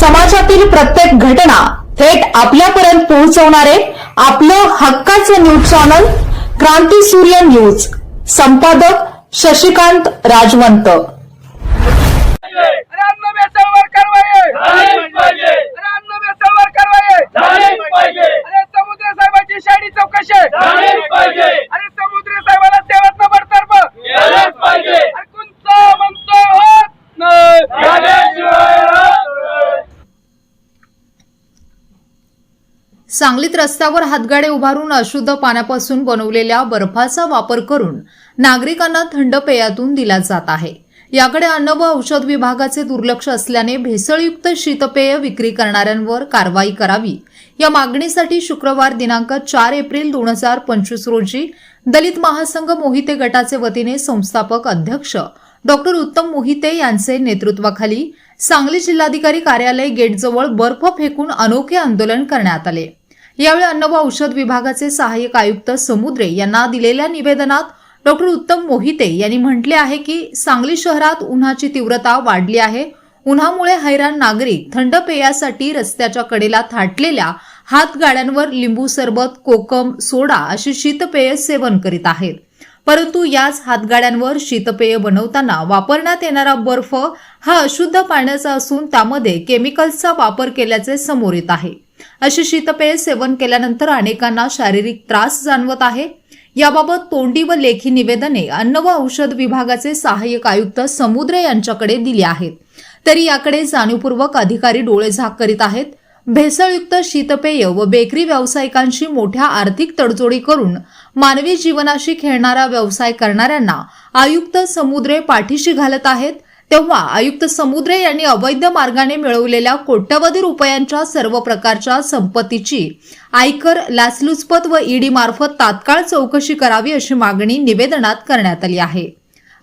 समाजातील प्रत्येक घटना थेट आपल्यापर्यंत पोहोचवणारे आपलं हक्काचं न्यूज चॅनल क्रांती सूर्य न्यूज. संपादक शशिकांत राजवंत. अरे अन्न बेसावर कारवाई झालीच पाहिजे. अरे अन्न बेसावर कारवाई झालीच पाहिजे. अरे समुद्र साहेबांची शाडी चौकशी अरे समुद्र सांगलीत रस्त्यावर हातगाडे उभारून अशुद्ध पाण्यापासून बनवलेल्या बर्फाचा वापर करून नागरिकांना थंड पेयातून दिला जात आहे. याकडे अन्न व औषध विभागाचे दुर्लक्ष असल्याने भेसळयुक्त शीतपेय विक्री करणाऱ्यांवर कारवाई करावी. या मागणीसाठी शुक्रवार दिनांक चार एप्रिल दोन हजार पंचवीस रोजी दलित महासंघ मोहिते गटाचे वतीने संस्थापक अध्यक्ष डॉक्टर उत्तम मोहिते यांचे नेतृत्वाखाली सांगली जिल्हाधिकारी कार्यालय गेटजवळ बर्फ फेकून अनोखे आंदोलन करण्यात आले. यावेळी अन्न व औषध विभागाचे सहाय्यक आयुक्त समुद्रे यांना दिलेल्या निवेदनात डॉक्टर उत्तम मोहिते यांनी म्हटले आहे की सांगली शहरात उन्हाची तीव्रता वाढली आहे. उन्हामुळे हैराण नागरिक थंड पेयासाठी रस्त्याच्या कडेला थाटलेल्या हातगाड्यांवर लिंबू सरबत कोकम सोडा अशी शीतपेय सेवन करीत आहेत. परंतु याच हातगाड्यांवर शीतपेय बनवताना वापरण्यात येणारा बर्फ हा अशुद्ध पाण्याचा असून त्यामध्ये केमिकल्सचा वापर केल्याचे समोर येत आहे. अशी शीतपेय सेवन केल्यानंतर अनेकांना शारीरिक त्रास जाणवत आहे. याबाबत तोंडी व लेखी निवेदने अन्न व औषध विभागाचे सहाय्यक आयुक्त समुद्र यांच्याकडे दिली आहेत. तरी याकडे जाणीवपूर्वक अधिकारी डोळेझाक करीत आहेत. भेसळयुक्त शीतपेय व बेकरी व्यावसायिकांशी मोठ्या आर्थिक तडजोडी करून मानवी जीवनाशी खेळणारा व्यवसाय करणाऱ्यांना आयुक्त समुद्रे पाठीशी घालत आहेत. तेव्हा आयुक्त समुद्रे यांनी अवैध मार्गाने मिळवलेल्या कोट्यवधी रुपयांच्या सर्व प्रकारच्या संपत्तीची आयकर लाचलुचपत व ईडी मार्फत तात्काळ चौकशी करावी अशी मागणी निवेदनात करण्यात आली आहे.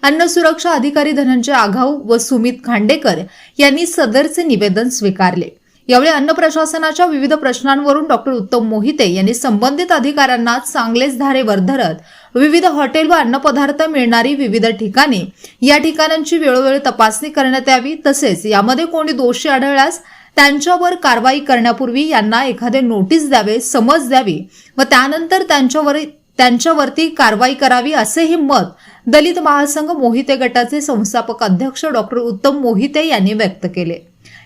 अन्न सुरक्षा अधिकारी धनंजय आघाऊ व सुमित खांडेकर यांनी सदरचे निवेदन स्वीकारले. यावेळी अन्न प्रशासनाच्या विविध प्रश्नांवरून डॉक्टर उत्तम मोहिते यांनी संबंधित अधिकाऱ्यांना चांगलेच धारेवर धरत विविध हॉटेल व अन्नपदार्थ मिळणारी विविध ठिकाणे. या ठिकाणांची वेळोवेळी तपासणी करण्यात यावी. तसेच यामध्ये कोणी दोषी आढळल्यास त्यांच्यावर कारवाई करण्यापूर्वी यांना एखादे नोटीस द्यावे समज द्यावी व त्यानंतर त्यांच्यावर त्यांच्यावरती कारवाई करावी असेही मत दलित महासंघ मोहिते गटाचे संस्थापक अध्यक्ष डॉक्टर उत्तम मोहिते यांनी व्यक्त केले.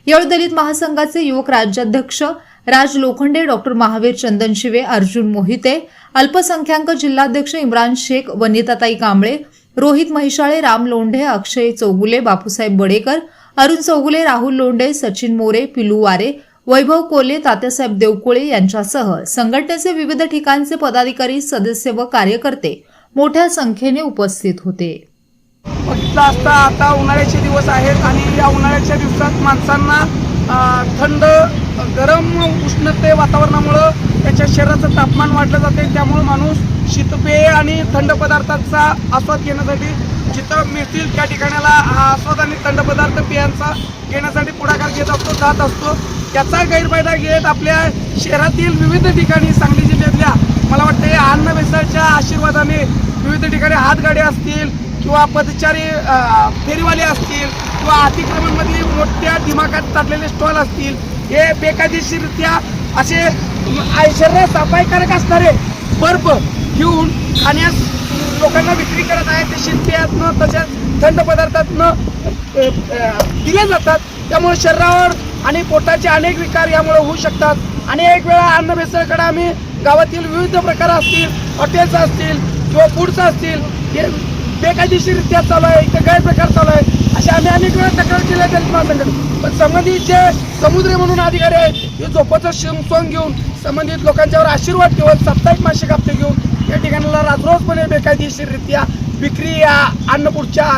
यावेळी दलित महासंघाचे युवक राज्याध्यक्ष राज लोखंडे डॉक्टर महावीर चंदन शिवे अर्जुन मोहिते अल्पसंख्याक जिल्हाध्यक्ष इम्रान शेख वनिताताई कांबळे रोहित महिशाळे राम लोंढे अक्षय चौगुले बापूसाहेब बडेकर अरुण चौगुले राहुल लोंढे सचिन मोरे पिलू वारे वैभव कोले तात्यासाहेब देवकोळे यांच्यासह संघटनेचे विविध ठिकाणचे पदाधिकारी सदस्य व कार्यकर्ते मोठ्या संख्येने उपस्थित होते. बघितलं असता आता उन्हाळ्याचे दिवस आहेत आणि या उन्हाळ्याच्या दिवसात माणसांना थंड गरम उष्णते वातावरणामुळं त्याच्या शरीराचं तापमान वाढलं जाते. त्यामुळं माणूस शीतपेय आणि थंड पदार्थांचा आस्वाद घेण्यासाठी जिथं मिळतील त्या ठिकाणाला हा आस्वाद आणि थंड पदार्थ पेयांचा घेण्यासाठी पुढाकार घेत असतो जात असतो. याचा गैरफायदा घेत आपल्या शहरातील विविध ठिकाणी सांगली जिल्ह्यातल्या मला वाटतं अन्न भेसळच्या आशीर्वादाने विविध ठिकाणी हातगाड्या असतील किंवा पदचारी फेरीवाले असतील किंवा अतिक्रमणमधली मोठ्या दिमागात टाकलेले स्टॉल असतील हे बेकायदेशीररित्या असे शरीरात सफाईकारक असणारे बर्फ घेऊन खाण्यास लोकांना विक्री करत आहेत. ते शिल्पियातनं तसेच थंड पदार्थातनं दिले जातात. त्यामुळे शरीरावर आणि पोटाचे अनेक विकार यामुळे होऊ शकतात. अनेक वेळा अन्न भेसळकडे आम्ही गावातील विविध प्रकार असतील हॉटेल्स असतील किंवा फूड्स असतील हे बेकायदेशीररित्या चालू आहे इथं गैरप्रकार चालू आहे. अशा आम्ही अनेक वेळा तक्रार केल्या दलित महासंघात पण संबंधित जे समुद्री म्हणून अधिकारी आहेत हे झोपाचं सोंग घेऊन संबंधित लोकांच्यावर आशीर्वाद ठेवत साप्ताहिक मासिक हप्ते घेऊन या ठिकाणाला राजरोजपणे बेकायदेशीररित्या विक्री या अन्नपूरच्या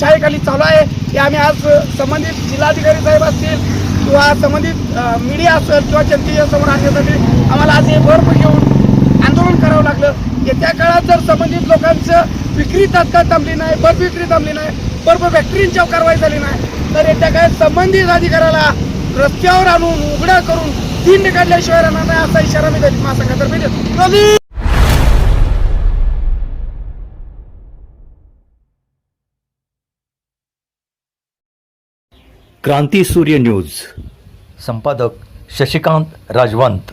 छायेखाली चालू आहे. हे आम्ही आज संबंधित जिल्हाधिकारी साहेब असतील किंवा संबंधित मीडिया असेल किंवा जनतेच्या समोर आणण्यासाठी आम्हाला आज हे बर्फ घेऊन आंदोलन करावं लागलं. येत्या काळात जर संबंधित लोकांचं विक्री तात्काळ थांबली नाही बर्फ विक्री थांबली नाही बर्फ फॅक्टरींच्या कारवाई झाली नाही तर येत्या काळात संबंधित अधिकाऱ्याला रस्त्यावर आणून उघडा करून तीन काढल्याशिवाय राहणार नाही असा इशारा मी दलित महासंघातर्फे देतो. क्रांती सूर्य न्यूज. संपादक शशिकांत राजवंत.